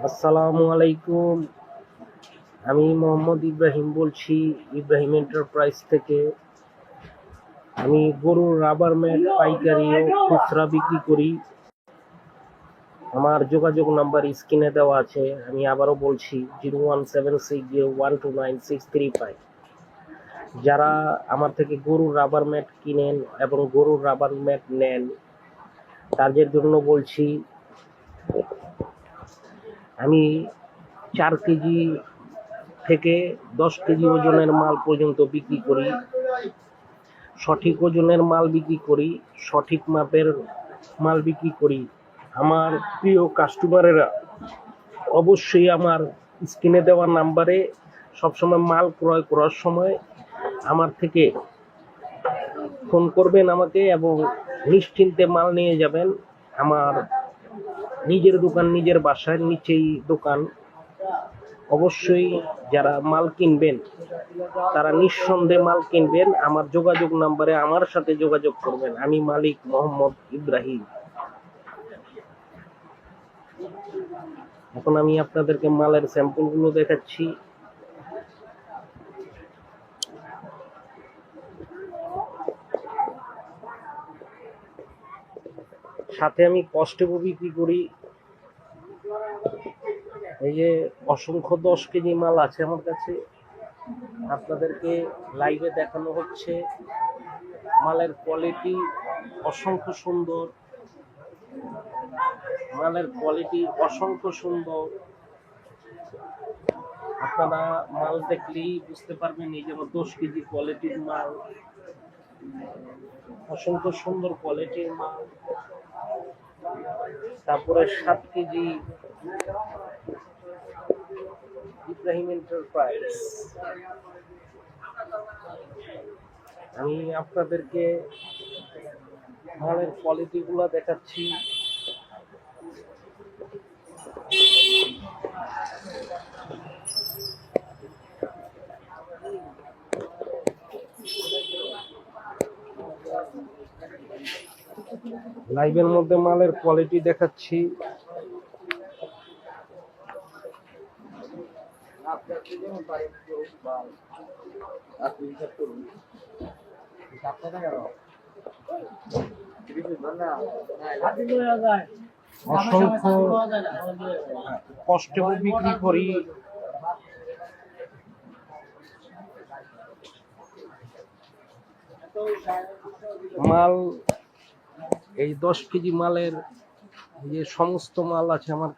আসসালামু আলাইকুম। আমি মোহাম্মদ ইব্রাহিম বলছি, ইব্রাহিম এন্টারপ্রাইজ থেকে। আমি গরুর রাবার ম্যাট, পাইকারি ও খুচরা বিক্রি করি। আমার যোগাযোগ নাম্বার স্ক্রিনে দেওয়া আছে। আমি আবারও বলছি, zero one seven six zero one two nine six three five. যারা আমার থেকে গরুর রাবার ম্যাট কিনেন এবং গরুর রাবার ম্যাট নেন, তাদের জন্য বলছি আমি চার কেজি থেকে দশ কেজি ওজনের মাল পর্যন্ত বিক্রি করি। সঠিক ওজনের মাল বিক্রি করি, সঠিক মাপের মাল বিক্রি করি। আমার প্রিয় কাস্টমারেরা অবশ্যই আমার স্ক্রিনে দেওয়া নাম্বারে সবসময় মাল ক্রয় করার সময় আমার থেকে ফোন করবেন আমাকে এবং নিশ্চিন্তে মাল নিয়ে যাবেন। আমার নিজের দোকান, নিজের বাসার নিচেই দোকান। অবশ্যই যারা মাল কিনবেন, তারা নিঃসন্দেহে মাল কিনবেন। আমার যোগাযোগ নাম্বারে আমার সাথে যোগাযোগ করবেন। আমি মালিক মোহাম্মদ ইব্রাহিম। এখন আমি আপনাদেরকে মালের স্যাম্পলগুলো দেখাচ্ছি। সাথে আমি কষ্টেও বিক্রি করি। এই যে অসংখ্য দশ কেজি মাল আছে আমার কাছে। আপনাদেরকে লাইভে দেখানো হচ্ছে। মালের কোয়ালিটি অসংখ্য সুন্দর। মালের কোয়ালিটি অসংখ্য সুন্দর। আপনারা মাল দেখলেই বুঝতে পারবেন, এই যেমন দশ কেজি কোয়ালিটির মাল। অসংখ্য সুন্দর কোয়ালিটির মাল। তারপরে সাত কেজি ইব্রাহিম এন্টারপ্রাইজ। আমি আপনাদেরকে মালের কোয়ালিটি গুলা দেখাচ্ছি। লাইভের মধ্যে মালের কোয়ালিটি দেখাচ্ছি। অসংখ্য কষ্টে বিক্রি করি। মাল এই দশ কেজি মালের যে সমস্ত মাল আছে আমার